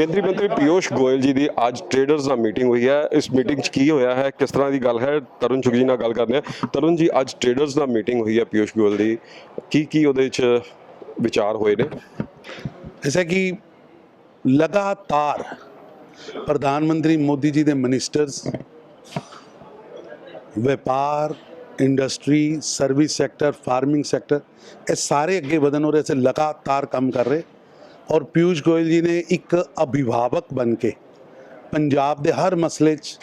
ਕੇਂਦਰੀ ਮੰਤਰੀ ਪਿਯੂਸ਼ ਗੋਇਲ ਜੀ ਦੀ ਅੱਜ ਟ੍ਰੇਡਰਸ ਨਾਲ ਮੀਟਿੰਗ ਹੋਈ ਹੈ। ਇਸ ਮੀਟਿੰਗ 'ਚ ਕੀ ਹੋਇਆ ਹੈ? ਕਿਸ ਤਰ੍ਹਾਂ ਦੀ ਗੱਲ ਹੈ? ਤਰੁਣ ਚੁਗਜੀ ਨਾਲ ਗੱਲ ਕਰਨੇ ਆ ਤਰੁਣ ਜੀ, ਅੱਜ ਟ੍ਰੇਡਰਸ ਨਾਲ ਮੀਟਿੰਗ ਹੋਈ ਹੈ ਪਿਯੂਸ਼ ਗੋਇਲ ਦੀ। ਕੀ ਕੀ ਉਹਦੇ 'ਚ ਵਿਚਾਰ ਹੋਏ ਨੇ? ਜਿਵੇਂ ਕਿ ਲਗਾਤਾਰ ਪ੍ਰਧਾਨ ਮੰਤਰੀ ਮੋਦੀ ਜੀ ਦੇ ਮਿਨਿਸਟਰਸ ਵਪਾਰ industry service sector farming sector ਇਹ ਸਾਰੇ ਅੱਗੇ ਵਧਣ ਹੋ ਰਹੇ ਸੇ ਲਗਾਤਾਰ ਕੰਮ ਕਰ ਰਹੇ। ਔਰ ਪਿਊਸ਼ ਗੋਇਲ ਜੀ ਨੇ ਇੱਕ ਅਭਿਭਾਵਕ ਬਣ ਕੇ ਪੰਜਾਬ ਦੇ ਹਰ ਮਸਲੇ 'ਚ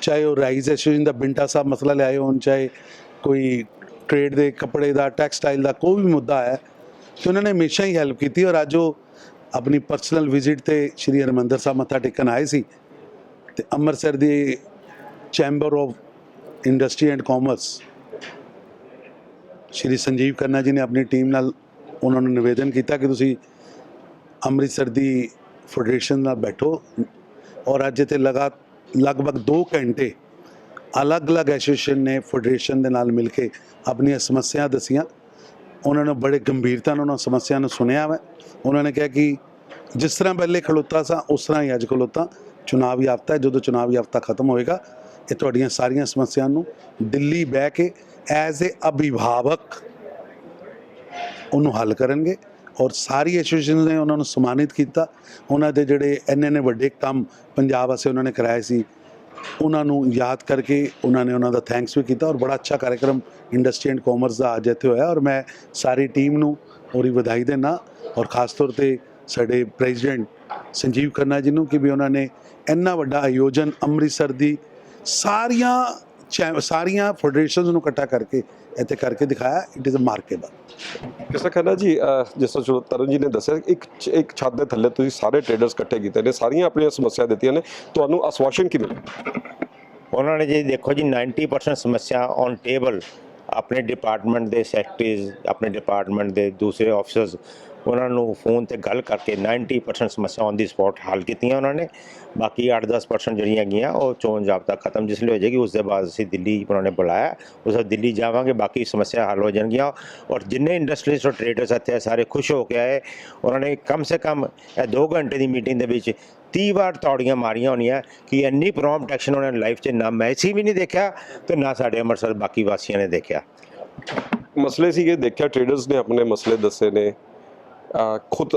ਚਾਹੇ ਉਹ ਰਾਈਜ਼ ਐਸੋਸੀਏਸ਼ਨ ਦਾ ਬਿੰਟਾ ਸਾਹਿਬ ਮਸਲਾ ਲਿਆਏ ਹੋਣ, ਚਾਹੇ ਕੋਈ ਟ੍ਰੇਡ ਦੇ ਕੱਪੜੇ ਦਾ ਟੈਕਸਟਾਈਲ ਦਾ, ਕੋਈ ਵੀ ਮੁੱਦਾ ਹੈ, ਤੇ ਉਹਨਾਂ ਨੇ ਹਮੇਸ਼ਾ ਹੀ ਹੈਲਪ ਕੀਤੀ ਔਰ ਅੱਜ ਉਹ ਆਪਣੀ ਪਰਸਨਲ ਵਿਜ਼ਿਟ ਤੇ ਸ਼੍ਰੀ ਹਰਿਮੰਦਰ ਸਾਹਿਬ ਮੱਥਾ ਟੇਕਣ ਆਏ ਸੀ ਤੇ ਅੰਮ੍ਰਿਤਸਰ ਦੀ chamber of industry and commerce Shri Sanjeev Khanna ji ਨੇ ਆਪਣੀ ਟੀਮ ਨਾਲ ਉਹਨਾਂ ਨੂੰ ਨਿਵੇਦਨ ਕੀਤਾ ਕਿ ਤੁਸੀਂ ਅੰਮ੍ਰਿਤਸਰ ਦੀ ਫੈਡਰੇਸ਼ਨ ਨਾਲ ਬੈਠੋ ਔਰ ਅੱਜ ਇੱਥੇ ਲਗਾ, ਲਗਭਗ 2 ਘੰਟੇ ਅਲੱਗ-ਅਲੱਗ ਐਸੋਸੀਏਸ਼ਨ ਨੇ ਫੈਡਰੇਸ਼ਨ ਦੇ ਨਾਲ ਮਿਲ ਕੇ ਆਪਣੀਆਂ ਸਮੱਸਿਆ ਦਸੀਆਂ। ਉਹਨਾਂ ਨੇ ਬੜੇ ਗੰਭੀਰਤਾ ਨਾਲ ਉਹਨਾਂ ਸਮੱਸਿਆ ਨੂੰ ਸੁਣਿਆ ਵਾ ਉਹਨਾਂ ਨੇ ਕਿਹਾ ਕਿ ਜਿਸ ਤਰ੍ਹਾਂ ਪਹਿਲੇ ਖਲੋਤਾ ਸਾਂ, ਉਸ ਤਰ੍ਹਾਂ ਹੀ ਅੱਜ ਖਲੋਤਾ। ਚੁਣਾਵ ਯਾਫਤਾ, ਜਦੋਂ ਚੁਣਾਵ ਯਾਫਤਾ ਖਤਮ ਹੋਏਗਾ, ਇਹ ਤੁਹਾਡੀਆਂ ਸਾਰੀਆਂ ਸਮੱਸਿਆਵਾਂ ਨੂੰ ਦਿੱਲੀ ਬਹਿ ਕੇ ਐਜ਼ ਅ ਅਭਿਭਾਵਕ ਉਹਨੂੰ ਹੱਲ ਕਰਨਗੇ। ਔਰ ਸਾਰੀ ਐਸੋਸੀਏਸ਼ਨ ਨੇ ਉਹਨਾਂ ਨੂੰ ਸਨਮਾਨਿਤ ਕੀਤਾ। ਉਹਨਾਂ ਦੇ ਜਿਹੜੇ ਇੰਨੇ ਨੇ ਵੱਡੇ ਕੰਮ ਪੰਜਾਬ ਵਾਸਤੇ ਉਹਨਾਂ ਨੇ ਕਰਾਏ ਸੀ, ਉਹਨਾਂ ਨੂੰ ਯਾਦ ਕਰਕੇ ਉਹਨਾਂ ਨੇ ਉਹਨਾਂ ਦਾ ਥੈਂਕਸ ਵੀ ਕੀਤਾ ਔਰ ਬੜਾ ਅੱਛਾ ਕਾਰਜਕ੍ਰਮ ਇੰਡਸਟਰੀ ਐਂਡ ਕਾਮਰਸ ਦਾ ਅੱਜ ਇੱਥੇ ਹੋਇਆ ਔਰ ਮੈਂ ਸਾਰੀ ਟੀਮ ਨੂੰ ਉਹਦੀ ਵਧਾਈ ਦੇਣਾ ਔਰ ਖਾਸ ਤੌਰ ਤੇ ਸਾਡੇ ਪ੍ਰੈਜ਼ੀਡੈਂਟ ਸੰਜੀਵ ਖੰਨਾ ਜੀ ਨੂੰ ਕਿ ਵੀ ਉਹਨਾਂ ਨੇ ਇੰਨਾ ਵੱਡਾ ਆਯੋਜਨ ਅੰਮ੍ਰਿਤਸਰ ਦੀ ਸਾਰੀਆਂ ਸਾਰੀਆਂ ਫੈਡਰੇਸ਼ਨਸ ਨੂੰ ਇਕੱਠਾ ਕਰਕੇ ਇੱਥੇ ਕਰਕੇ ਦਿਖਾਇਆ ਇਟ ਇਜ਼ ਅ ਮਾਰਕੇਬਲ ਜਿਸ ਤਰ੍ਹਾਂ ਖੰਨਾ ਜੀ ਜਿਸ ਤਰ੍ਹਾਂ ਤਰੁਣ ਜੀ ਨੇ ਦੱਸਿਆ ਇੱਕ ਇੱਕ ਛੱਤ ਦੇ ਥੱਲੇ ਤੁਸੀਂ ਸਾਰੇ ਟ੍ਰੇਡਰਸ ਇਕੱਠੇ ਕੀਤੇ ਨੇ ਸਾਰੀਆਂ ਆਪਣੀਆਂ ਸਮੱਸਿਆ ਦਿੱਤੀਆਂ ਨੇ ਤੁਹਾਨੂੰ ਆਸ਼ਵਾਸਨ ਕੀ ਮਿਲਿਆ ਉਹਨਾਂ ਨੇ ਜੀ ਦੇਖੋ ਜੀ 90% ਸਮੱਸਿਆ ਔਨ ਟੇਬਲ ਆਪਣੇ ਡਿਪਾਰਟਮੈਂਟ ਦੇ ਸੈਕਟਰੀਜ਼ ਆਪਣੇ ਡਿਪਾਰਟਮੈਂਟ ਦੇ ਦੂਸਰੇ ਆਫਿਸਰਸ ਉਹਨਾਂ ਨੂੰ ਫੋਨ ਤੇ ਗੱਲ ਕਰਕੇ 90% ਸਮੱਸਿਆ ਔਨ ਦੀ ਸਪੌਟ ਹੱਲ ਕੀਤੀਆਂ ਉਹਨਾਂ ਨੇ। ਬਾਕੀ 8-10% ਜਿਹੜੀਆਂ ਗਈਆਂ ਉਹ ਚੋਣ ਜਾਬਤਾ ਖਤਮ ਜਿਸ ਲਈ ਹੋ ਜਾਏਗੀ, ਉਸ ਦੇ ਬਾਅਦ ਅਸੀਂ ਦਿੱਲੀ ਉਹਨਾਂ ਨੇ ਬੁਲਾਇਆ। ਉਸ ਤੋਂ ਦਿੱਲੀ ਜਾਵਾਂਗੇ, ਬਾਕੀ ਸਮੱਸਿਆ ਹੱਲ ਹੋ ਜਾਣਗੀਆਂ। ਔਰ ਜਿੰਨੇ ਇੰਡਸਟਰੀਜ਼ ਔਰ ਟ੍ਰੇਡਰਸ ਇੱਥੇ ਸਾਰੇ ਖੁਸ਼ ਹੋ ਕੇ ਆਏ। ਉਹਨਾਂ ਨੇ ਕਮ ਸੇ ਕਮ ਇਹ 2 ਘੰਟੇ ਦੀ ਮੀਟਿੰਗ ਦੇ ਵਿੱਚ 30 ਵਾਰ ਤੌੜੀਆਂ ਮਾਰੀਆਂ ਹੋਣੀਆਂ ਕਿ ਇੰਨੀ ਪ੍ਰੋਮਪਟ ਐਕਸ਼ਨ ਉਹਨਾਂ ਨੇ ਲਾਈਫ 'ਚ ਨਾ ਮੈਂ ਮੈਸੀ ਵੀ ਨਹੀਂ ਦੇਖਿਆ ਤੇ ਨਾ ਸਾਡੇ ਅੰਮ੍ਰਿਤਸਰ ਬਾਕੀ ਵਾਸੀਆਂ ਨੇ ਦੇਖਿਆ। ਮਸਲੇ ਸੀਗੇ, ਦੇਖਿਆ ਟ੍ਰੇਡਰਸ ਨੇ ਆਪਣੇ ਮਸਲੇ ਦੱਸੇ ਨੇ। ਖੁਦ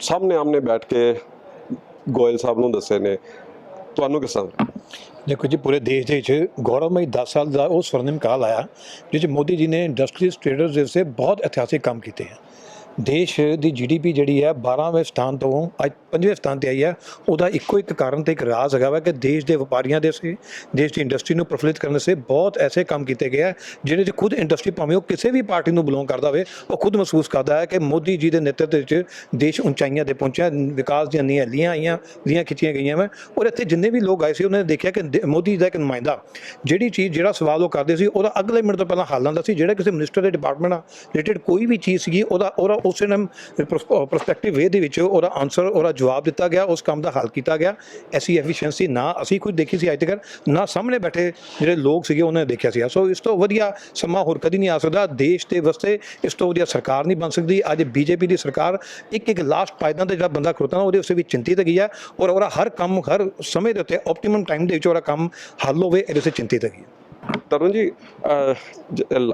ਸਾਹਮਣੇ ਆਮਨੇ ਬੈਠ ਕੇ ਗੋਇਲ ਸਾਹਿਬ ਨੂੰ ਦੱਸੇ ਨੇ। ਤੁਹਾਨੂੰ ਕਿਸ ਤਰ੍ਹਾਂ ਦੇਖੋ ਜੀ, ਪੂਰੇ ਦੇਸ਼ ਦੇ ਵਿੱਚ ਗੌਰਵਮਈ 10 ਸਾਲ ਦਾ ਉਹ ਸਵਰਨਿਮ ਕਾਲ ਆਇਆ, ਜਿਸ 'ਚ ਮੋਦੀ ਜੀ ਨੇ ਇੰਡਸਟਰੀਜ਼ ਟ੍ਰੇਡਰਸ ਦੇ ਸੇ ਬਹੁਤ ਇਤਿਹਾਸਿਕ ਕੰਮ ਕੀਤੇ ਹਨ ਦੇਸ਼ ਦੀ ਜੀਡੀਪੀ ਜਿਹੜੀ ਹੈ 12ਵੇਂ ਸਥਾਨ ਤੋਂ ਅੱਜ 5ਵੇਂ ਸਥਾਨ ਤੇ ਆਈ ਹੈ। ਉਹਦਾ ਇੱਕੋ ਇੱਕ ਕਾਰਨ ਤੇ ਇੱਕ ਰਾਜ਼ ਹੈਗਾ ਵਾ ਕਿ ਦੇਸ਼ ਦੇ ਵਪਾਰੀਆਂ ਦੇ ਸੇ ਦੇਸ਼ ਦੀ ਇੰਡਸਟਰੀ ਨੂੰ ਪ੍ਰਫੁੱਲਿਤ ਕਰਨ ਸੇ ਬਹੁਤ ਐਸੇ ਕੰਮ ਕੀਤੇ ਗਏ ਹੈ ਜਿਹੜੇ 'ਚ ਖੁਦ ਇੰਡਸਟਰੀ ਭਾਵੇਂ ਉਹ ਕਿਸੇ ਵੀ ਪਾਰਟੀ ਨੂੰ ਬਿਲੋਂਗ ਕਰਦਾ ਹੋਵੇ, ਉਹ ਖੁਦ ਮਹਿਸੂਸ ਕਰਦਾ ਹੈ ਕਿ ਮੋਦੀ ਜੀ ਦੇ ਨੇਤਰਤਵ ਵਿੱਚ ਦੇਸ਼ ਉਚਾਈਆਂ ਤੇ ਪਹੁੰਚਿਆ, ਵਿਕਾਸ ਦੀਆਂ ਨੀਆਂ ਲੀਆਂ ਆਈਆਂ ਲੀਆਂ ਖਿੱਚੀਆਂ ਗਈਆਂ ਵਾ। ਔਰ ਇੱਥੇ ਜਿੰਨੇ ਵੀ ਲੋਕ ਆਏ ਸੀ, ਉਹਨਾਂ ਨੇ ਦੇਖਿਆ ਕਿ ਦੇ- ਮੋਦੀ ਦਾ ਇੱਕ ਨੁਮਾਇੰਦਾ, ਜਿਹੜੀ ਚੀਜ਼, ਜਿਹੜਾ ਸਵਾਲ ਉਹ ਕਰਦੇ ਸੀ, ਉਹਦਾ ਅਗਲੇ ਮਿੰਟ ਤੋਂ ਪਹਿਲਾਂ ਹੱਲ ਆਉਂਦਾ ਸੀ। ਜਿਹੜਾ ਕਿਸੇ ਮਿਨਿਸਟਰ ਦੇ ਡਿਪਾਰਟਮੈਂਟ ਨਾਲ ਰਿਲੇਟਡ ਕੋਈ ਵੀ ਚੀਜ਼ ਸੀਗੀ, ਉਹਦਾ ਉਹਦਾ ਉਸੇ ਨਾਮ ਪ੍ਰਸਪੈਕਟਿਵ ਵੇ ਦੇ ਵਿੱਚ ਉਹਦਾ ਆਨਸਰ ਉਹਦਾ ਜਵਾਬ ਦਿੱਤਾ ਗਿਆ, ਉਸ ਕੰਮ ਦਾ ਹੱਲ ਕੀਤਾ ਗਿਆ। ਐਸੀ ਐਫੀਸ਼ੀਐਂਸੀ ਨਾ ਅਸੀਂ ਕੋਈ ਦੇਖੀ ਸੀ ਅੱਜ ਤੱਕ, ਨਾ ਸਾਹਮਣੇ ਬੈਠੇ ਜਿਹੜੇ ਲੋਕ ਸੀਗੇ ਉਹਨਾਂ ਨੇ ਦੇਖਿਆ ਸੀ ਸੋ ਇਸ ਤੋਂ ਵਧੀਆ ਸਮਾਂ ਹੋਰ ਕਦੀ ਨਹੀਂ ਆ ਸਕਦਾ। ਦੇਸ਼ ਦੇ ਵਾਸਤੇ ਇਸ ਤੋਂ ਵਧੀਆ ਸਰਕਾਰ ਨਹੀਂ ਬਣ ਸਕਦੀ। ਅੱਜ ਬੀਜੇਪੀ ਦੀ ਸਰਕਾਰ ਇੱਕ ਇੱਕ ਲਾਸਟ ਪਾਇਦਾਨ ਤੇ ਜਿਹੜਾ ਬੰਦਾ ਖੜੋਤਾ ਨਾ, ਉਹਦੇ ਉਸੇ ਵੀ ਚਿੰਤਿਤ ਹੈਗੀ ਆ ਔਰ ਉਹਦਾ ਹਰ ਕੰਮ, ਹਰ ਸਮੇਂ ਦੇ ਉੱਤੇ ਆਪਟੀਮਮ ਟਾਈਮ ਦੇ ਵਿੱਚ ਉਹਦਾ ਕੰਮ ਹੱਲ ਹੋਵੇ, ਇਹਦੇ ਉਸੇ ਚਿੰਤਿਤ ਹੈਗੀ ਆ। ਤਰੁਣ ਜੀ ਅਹ,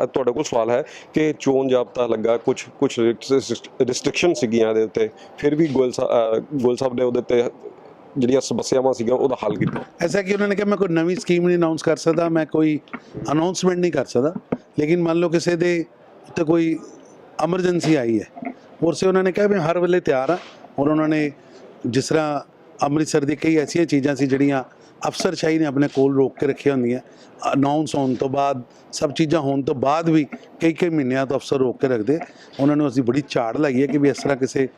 ਤੁਹਾਡੇ ਕੋਲ ਸਵਾਲ ਹੈ ਕਿ ਚੋਣ ਜਾਬਤਾ ਲੱਗਾ ਕੁਝ ਕੁਝ ਰਿਸਟ੍ਰਿਕਸ਼ਨ ਸੀਗੀਆਂ ਇਹਦੇ ਉੱਤੇ ਫਿਰ ਵੀ ਗੋਇਲ ਸਾਹਿਬ ਗੋਇਲ ਸਾਹਿਬ ਨੇ ਉਹਦੇ ਤੇ ਜਿਹੜੀਆਂ ਸਮੱਸਿਆਵਾਂ ਸੀਗੀਆਂ ਉਹਦਾ ਹੱਲ ਕੀਤਾ। ਐਸਾ ਕਿ ਉਹਨਾਂ ਨੇ ਕਿਹਾ ਮੈਂ ਕੋਈ ਨਵੀਂ ਸਕੀਮ ਨਹੀਂ ਅਨਾਉਂਸ ਕਰ ਸਕਦਾ ਮੈਂ ਕੋਈ ਅਨਾਉਂਸਮੈਂਟ ਨਹੀਂ ਕਰ ਸਕਦਾ ਲੇਕਿਨ ਮੰਨ ਲਓ ਕਿਸੇ ਦੇ ਉੱਤੇ ਕੋਈ ਐਮਰਜੈਂਸੀ ਆਈ ਹੈ ਉਸੇ ਉਹਨਾਂ ਨੇ ਕਿਹਾ ਮੈਂ ਹਰ ਵੇਲੇ ਤਿਆਰ ਹਾਂ ਔਰ ਉਹਨਾਂ ਨੇ ਜਿਸ ਤਰ੍ਹਾਂ ਅੰਮ੍ਰਿਤਸਰ ਦੀ ਕਈ ਐਸੀਆਂ ਚੀਜ਼ਾਂ ਸੀ ਜਿਹੜੀਆਂ ਅਫਸਰਸ਼ਾਹੀ ਨੇ ਆਪਣੇ ਕੋਲ ਰੋਕ ਕੇ ਰੱਖੀਆਂ ਹੁੰਦੀਆਂ। ਅਨਾਉਂਸ ਹੋਣ ਤੋਂ ਬਾਅਦ, ਸਭ ਚੀਜ਼ਾਂ ਹੋਣ ਤੋਂ ਬਾਅਦ ਵੀ ਕਈ ਕਈ ਮਹੀਨਿਆਂ ਤੋਂ ਅਫਸਰ ਰੋਕ ਕੇ ਰੱਖਦੇ। ਉਹਨਾਂ ਨੂੰ ਅਸੀਂ ਬੜੀ ਝਾੜ ਲਾਈ ਹੈ ਕਿ ਵੀ ਇਸ ਤਰ੍ਹਾਂ ਕਿਸੇ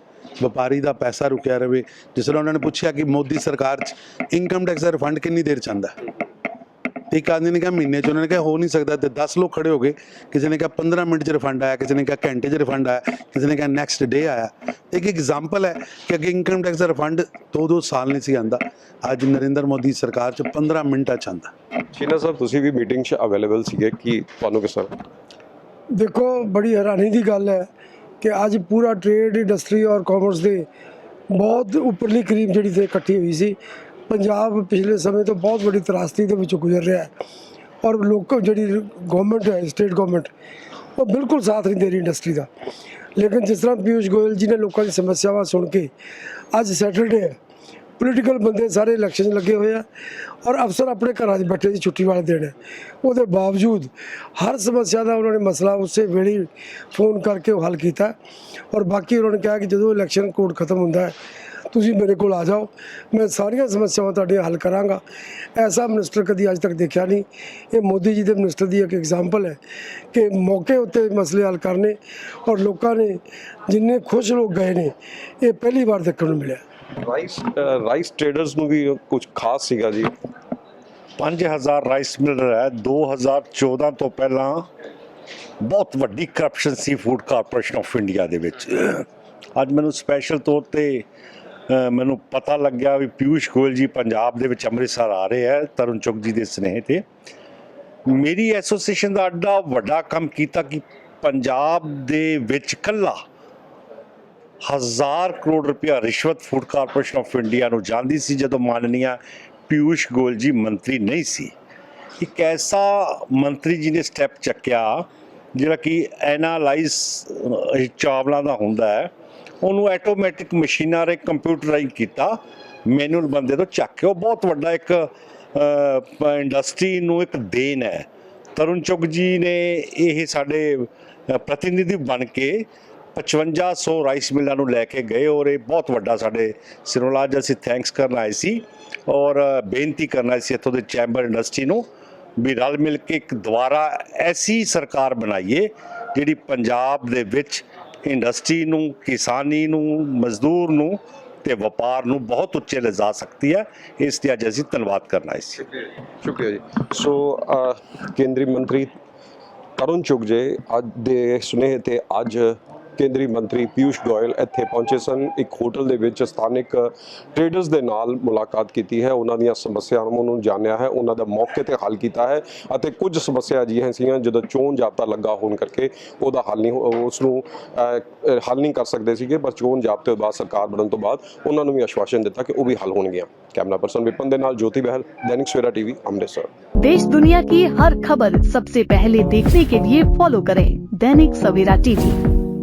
ਵਪਾਰੀ ਦਾ ਪੈਸਾ ਰੁਕਿਆ ਰਵੇ। ਜਿਸ ਤਰ੍ਹਾਂ ਉਹਨਾਂ ਨੇ ਪੁੱਛਿਆ ਕਿ ਮੋਦੀ ਸਰਕਾਰ 'ਚ ਇਨਕਮ ਟੈਕਸ ਦਾ ਰਿਫੰਡ ਕਿੰਨੀ ਦੇਰ 'ਚ ਆਉਂਦਾ ਤੇ ਇੱਕ ਆਦਮੀ ਨੇ ਕਿਹਾ ਮਹੀਨੇ 'ਚ ਉਹਨਾਂ ਨੇ ਕਿਹਾ ਹੋ ਨਹੀਂ ਸਕਦਾ ਤੇ 10 ਲੋਕ ਖੜੇ ਹੋ ਗਏ। ਕਿਸੇ ਨੇ ਕਿਹਾ 15 ਮਿੰਟ 'ਚ ਰਿਫੰਡ ਆਇਆ ਕਿਸੇ ਨੇ ਕਿਹਾ ਘੰਟੇ 'ਚ ਰਿਫੰਡ ਆਇਆ ਕਿਸੇ ਨੇ ਕਿਹਾ ਨੈਕਸਟ ਡੇ ਆਇਆ। ਇੱਕ ਐਗਜ਼ਾਮਪਲ ਹੈ ਕਿ ਅੱਗੇ ਇਨਕਮ ਟੈਕਸ ਦਾ ਰਿਫੰਡ ਦੋ ਦੋ ਸਾਲ ਨਹੀਂ ਸੀ ਆਂਦਾ ਅੱਜ ਨਰਿੰਦਰ ਮੋਦੀ ਸਰਕਾਰ 'ਚ 15 ਮਿੰਟਾਂ 'ਚ ਆਂਦਾ ਸ਼ੀਨਾ ਸਾਹਿਬ ਤੁਸੀਂ ਵੀ ਮੀਟਿੰਗ 'ਚ ਅਵੇਲੇਬਲ ਸੀਗੇ ਕਿ ਤੁਹਾਨੂੰ ਕਿਸ ਤਰ੍ਹਾਂ? ਦੇਖੋ ਬੜੀ ਹੈਰਾਨੀ ਦੀ ਗੱਲ ਹੈ ਕਿ ਅੱਜ ਪੂਰਾ ਟ੍ਰੇਡ ਇੰਡਸਟਰੀ ਔਰ ਕਾਮਰਸ ਦੇ ਬਹੁਤ ਉੱਪਰਲੀ ਕਰੀਬ ਜਿਹੜੀ ਤੇ ਇਕੱਠੀ ਹੋਈ ਸੀ। ਪੰਜਾਬ ਪਿਛਲੇ ਸਮੇਂ ਤੋਂ ਬਹੁਤ ਵੱਡੀ ਤਰਾਸਦੀ ਦੇ ਵਿੱਚੋਂ ਗੁਜ਼ਰ ਰਿਹਾ ਹੈ ਔਰ ਲੋਕ ਜਿਹੜੀ ਗਵਰਨਮੈਂਟ ਹੈ ਸਟੇਟ ਗਵਰਨਮੈਂਟ ਉਹ ਬਿਲਕੁਲ ਸਾਥ ਨਹੀਂ ਦੇ ਰਹੀ ਇੰਡਸਟਰੀ ਦਾ ਲੇਕਿਨ ਜਿਸ ਤਰ੍ਹਾਂ ਪਿਊਸ਼ ਗੋਇਲ ਜੀ ਨੇ ਲੋਕਾਂ ਦੀ ਸਮੱਸਿਆਵਾਂ ਸੁਣ ਕੇ ਅੱਜ ਸੈਟਰਡੇ ਹੈ ਪੋਲੀਟੀਕਲ ਬੰਦੇ ਸਾਰੇ ਇਲੈਕਸ਼ਨ ਲੱਗੇ ਹੋਏ ਆ ਔਰ ਅਫਸਰ ਆਪਣੇ ਘਰਾਂ 'ਚ ਬੈਠੇ ਸੀ ਛੁੱਟੀ ਵਾਲੇ ਦਿਨ ਹੈ। ਉਹਦੇ ਬਾਵਜੂਦ ਹਰ ਸਮੱਸਿਆ ਦਾ ਉਹਨਾਂ ਨੇ ਮਸਲਾ ਉਸੇ ਵੇਲੇ ਫੋਨ ਕਰਕੇ ਉਹ ਹੱਲ ਕੀਤਾ ਔਰ ਬਾਕੀ ਉਹਨਾਂ ਨੇ ਕਿਹਾ ਕਿ ਜਦੋਂ ਇਲੈਕਸ਼ਨ ਕੋਡ ਖਤਮ ਹੁੰਦਾ ਹੈ ਤੁਸੀਂ ਮੇਰੇ ਕੋਲ ਆ ਜਾਓ। ਮੈਂ ਸਾਰੀਆਂ ਸਮੱਸਿਆਵਾਂ ਤੁਹਾਡੀਆਂ ਹੱਲ ਕਰਾਂਗਾ। ਐਸਾ ਮਿਨਿਸਟਰ ਕਦੀ ਅੱਜ ਤੱਕ ਦੇਖਿਆ ਨਹੀਂ। ਇਹ ਮੋਦੀ ਜੀ ਦੇ ਮਿਨਿਸਟਰ ਦੀ ਇੱਕ ਐਗਜ਼ਾਮਪਲ ਹੈ ਕਿ ਮੌਕੇ ਉੱਤੇ ਮਸਲੇ ਹੱਲ ਕਰਨੇ ਔਰ ਲੋਕਾਂ ਨੇ ਜਿੰਨੇ ਖੁਸ਼ ਲੋਕ ਗਏ ਨੇ ਇਹ ਪਹਿਲੀ ਵਾਰ ਦੇਖਣ ਨੂੰ ਮਿਲਿਆ। ਰਾਈਸ ਰਾਈਸ ਟ੍ਰੇਡਰਸ ਨੂੰ ਵੀ ਕੁਝ ਖਾਸ ਸੀਗਾ ਜੀ। 5000 ਰਾਈਸ ਮਿਲਰ ਹੈ। 2014 ਤੋਂ ਪਹਿਲਾਂ ਬਹੁਤ ਵੱਡੀ ਕਰਪਸ਼ਨ ਸੀ ਫੂਡ ਕਾਰਪੋਰੇਸ਼ਨ ਆਫ ਇੰਡੀਆ ਦੇ ਵਿੱਚ। ਅੱਜ ਮੈਨੂੰ ਸਪੈਸ਼ਲ ਤੌਰ ਤੇ ਮੈਨੂੰ ਪਤਾ ਲੱਗਿਆ ਵੀ ਪਿਊਸ਼ ਗੋਇਲ ਜੀ ਪੰਜਾਬ ਦੇ ਵਿੱਚ ਅੰਮ੍ਰਿਤਸਰ ਆ ਰਹੇ ਹੈ ਤਰੁਣ ਚੁਗ ਜੀ ਦੇ ਸਨੇਹ ਤੇ। ਮੇਰੀ ਐਸੋਸੀਏਸ਼ਨ ਦਾ ਅੱਡਾ ਵੱਡਾ ਕੰਮ ਕੀਤਾ ਕਿ ਪੰਜਾਬ ਦੇ ਵਿੱਚ ਕੱਲਾ ਹਜ਼ਾਰ ਕਰੋੜ ਰੁਪਇਆ ਰਿਸ਼ਵਤ ਫੂਡ ਕਾਰਪੋਰੇਸ਼ਨ ਆਫ ਇੰਡੀਆ ਨੂੰ ਜਾਂਦੀ ਸੀ, ਜਦੋਂ ਮਾਨਨੀਆ ਪਿਊਸ਼ ਗੋਇਲ ਜੀ ਮੰਤਰੀ ਨਹੀਂ ਸੀ। ਇੱਕ ਐਸਾ ਮੰਤਰੀ ਜੀ ਨੇ ਸਟੈਪ ਚੱਕਿਆ ਜਿਹੜਾ ਕਿ ਐਨਾਲਾਈਜ਼ ਚਾਵਲਾਂ ਦਾ ਹੁੰਦਾ ਹੈ, ਉਹਨੂੰ ਆਟੋਮੈਟਿਕ ਮਸ਼ੀਨਾਂ ਰੇ ਕੰਪਿਊਟਰਾਈਜ਼ ਕੀਤਾ। ਮੈਨੂਅਲ ਬੰਦੇ ਤੋਂ ਚੱਕ ਕੇ, ਉਹ ਬਹੁਤ ਵੱਡਾ ਇੱਕ ਇੰਡਸਟਰੀ ਨੂੰ ਇੱਕ ਦੇਣ ਹੈ। ਤਰੁਣ ਚੁਗ ਜੀ ਨੇ ਇਹ ਸਾਡੇ ਪ੍ਰਤੀਨਿਧੀ ਬਣ ਕੇ 5500 ਰਾਈਸ ਮਿਲਾਂ ਨੂੰ ਲੈ ਕੇ ਗਏ ਔਰ ਇਹ ਬਹੁਤ ਵੱਡਾ ਸਾਡੇ ਸਿਰੋਲਾਜ ਅਸੀਂ ਥੈਂਕਸ ਕਰਨ ਆਏ ਸੀ ਔਰ ਬੇਨਤੀ ਕਰਨਾ ਆਏ ਸੀ ਇੱਥੋਂ ਦੇ ਚੈਂਬਰ ਇੰਡਸਟਰੀ ਨੂੰ ਵੀ ਰਲ ਮਿਲ ਕੇ ਇੱਕ ਦੁਬਾਰਾ ਐਸੀ ਸਰਕਾਰ ਬਣਾਈਏ ਜਿਹੜੀ ਪੰਜਾਬ ਦੇ ਵਿੱਚ ਇੰਡਸਟਰੀ ਨੂੰ, ਕਿਸਾਨੀ ਨੂੰ, ਮਜ਼ਦੂਰ ਨੂੰ ਤੇ ਵਪਾਰ ਨੂੰ ਬਹੁਤ ਉੱਚੇ ਲਿਜਾ ਸਕਦੀ ਹੈ। ਇਸ 'ਤੇ ਅੱਜ ਅਸੀਂ ਧੰਨਵਾਦ ਕਰਨਾ ਇਸ ਸ਼ੁਕਰੀਆ ਜੀ। ਸੋ ਕੇਂਦਰੀ ਮੰਤਰੀ ਤਰੁਣ ਚੁਗਜੇ ਅੱਜ ਦੇ ਸੁਨੇਹੇ ਤੇ ਅੱਜ ਕੇਂਦਰੀ ਮੰਤਰੀ ਪਿਊਸ਼ ਗੋਇਲ ਇੱਥੇ ਪਹੁੰਚੇ ਸਨ ਇੱਕ ਹੋਟਲ ਦੇ ਵਿੱਚ ਸਥਾਨਕ ਟ੍ਰੇਡਰਸ ਦੇ ਨਾਲ ਮੁਲਾਕਾਤ ਕੀਤੀ ਹੈ ਉਹਨਾਂ ਦੀਆਂ ਸਮੱਸਿਆਵਾਂ ਨੂੰ ਜਾਣਿਆ ਹੈ ਉਹਨਾਂ ਦਾ ਮੌਕੇ ਤੇ ਹੱਲ ਕੀਤਾ ਹੈ ਅਤੇ ਕੁਝ ਸਮੱਸਿਆ ਅਜਿਹੀਆਂ ਸੀਗੀਆਂ ਜਦੋਂ ਚੋਣ ਜਾਬਤਾ ਲੱਗਾ ਹੋਣ ਕਰਕੇ ਉਹਦਾ ਹੱਲ ਨਹੀਂ ਹੋ- ਉਸ ਨੂੰ ਅ, ਅ, ਹੱਲ ਨਹੀਂ ਕਰ ਸਕਦੇ ਸੀਗੇ ਪਰ ਚੋਣ ਜਾਬਤੇ ਤੋਂ ਬਾਅਦ ਸਰਕਾਰ ਬਣਨ ਤੋਂ ਬਾਅਦ ਉਹਨਾਂ ਨੂੰ ਵੀ ਆਸ਼ਵਾਸਨ ਦਿੱਤਾ ਕਿ ਉਹ ਵੀ ਹੱਲ ਹੋਣਗੀਆਂ ਕੈਮਰਾ ਪਰਸਨ ਵਿਪਨ ਦੇ ਨਾਲ ਜੋਤੀ ਬਹਿਲ ਦੈਨਿਕ ਸਵੇਰਾ ਟੀਵੀ ਅੰਮ੍ਰਿਤਸਰ देश दुनिया की हर खबर सबसे पहले देखने के लिए फॉलो करें दैनिक सवेरा टीवी